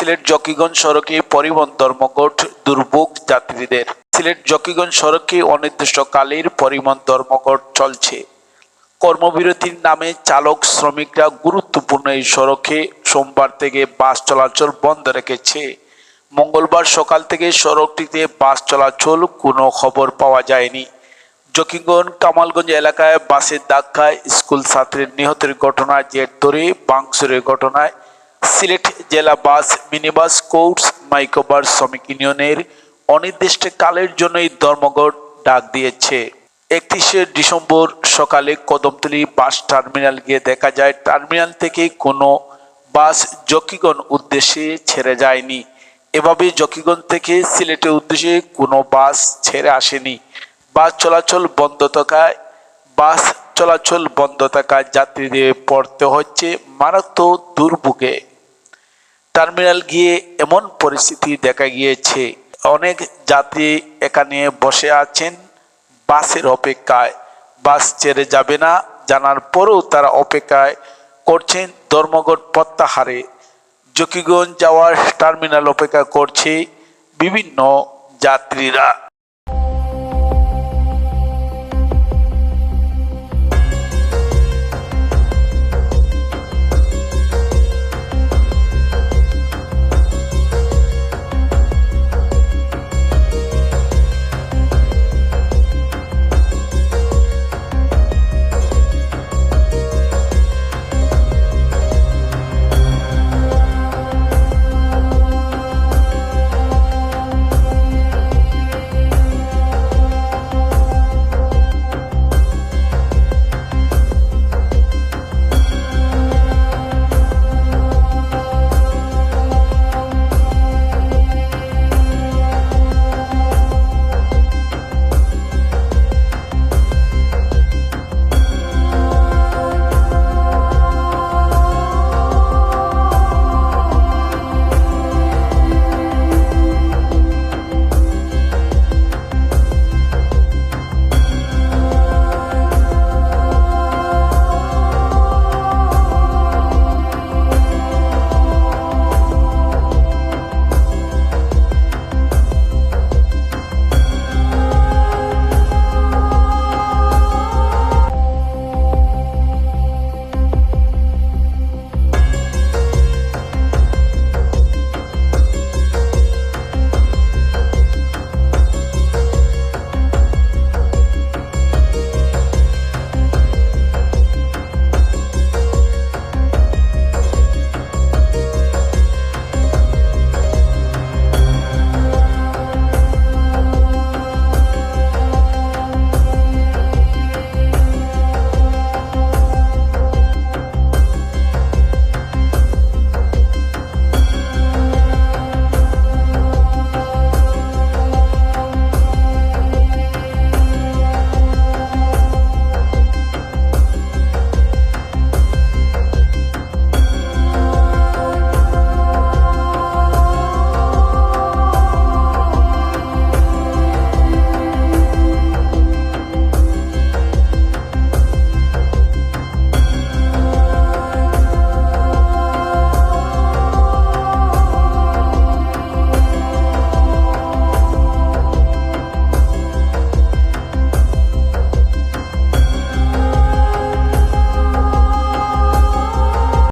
সিলেট জকিগঞ্জ সড়কে পরিবহন ধর্মঘট দুর্ভোগ যাত্রীদের। সিলেট জকিগঞ্জ সড়কে অনির্দিষ্টকালের পরিবহন ধর্মঘট চলছে। কর্মবিরতির নামে চালক শ্রমিকরা গুরুত্বপূর্ণ এই সড়কে সোমবার থেকে বাস চলাচল বন্ধ রেখেছে। মঙ্গলবার সকাল থেকে সড়কটিতে বাস চলাচল কোনো খবর পাওয়া যায়নি। জকিগঞ্জ কামালগঞ্জ এলাকায় বাসের ধাক্কায় স্কুল ছাত্রের নিহতের ঘটনায় জের ধরে বাংসুরের ঘটনায় সিলেট জেলা বাস মিনিবাস কোর্টস মাইক্রোবাস শ্রমিক ইউনিয়নের অনির্দিষ্টকালের জন্য এই ধর্মঘট ডাক দিয়েছে। একত্রিশে ডিসেম্বর সকালে কদমতলী বাস টার্মিনাল গিয়ে দেখা যায়, টার্মিনাল থেকে কোনো বাস জকিগঞ্জ উদ্দেশ্যে ছেড়ে যায়নি। এভাবে জকিগঞ্জ থেকে সিলেটের উদ্দেশ্যে কোনো বাস ছেড়ে আসেনি। বাস চলাচল বন্ধ থাকায় বাস চলাচল বন্ধ থাকায় যাত্রীদের পড়তে হচ্ছে মারাত্মক দুর্ভোগে। টার্মিনাল গিয়ে এমন পরিস্থিতি দেখা গিয়েছে। অনেক যাত্রী এখানে বসে আছেন। বাসের অপেক্ষায়। বাস ছেড়ে যাবে না। জানার পরেও তারা অপেক্ষায় করছেন ধর্মঘট প্রত্যাহারে। জকিগঞ্জ যাওয়ার টার্মিনাল অপেক্ষা করছে বিভিন্ন যাত্রীরা।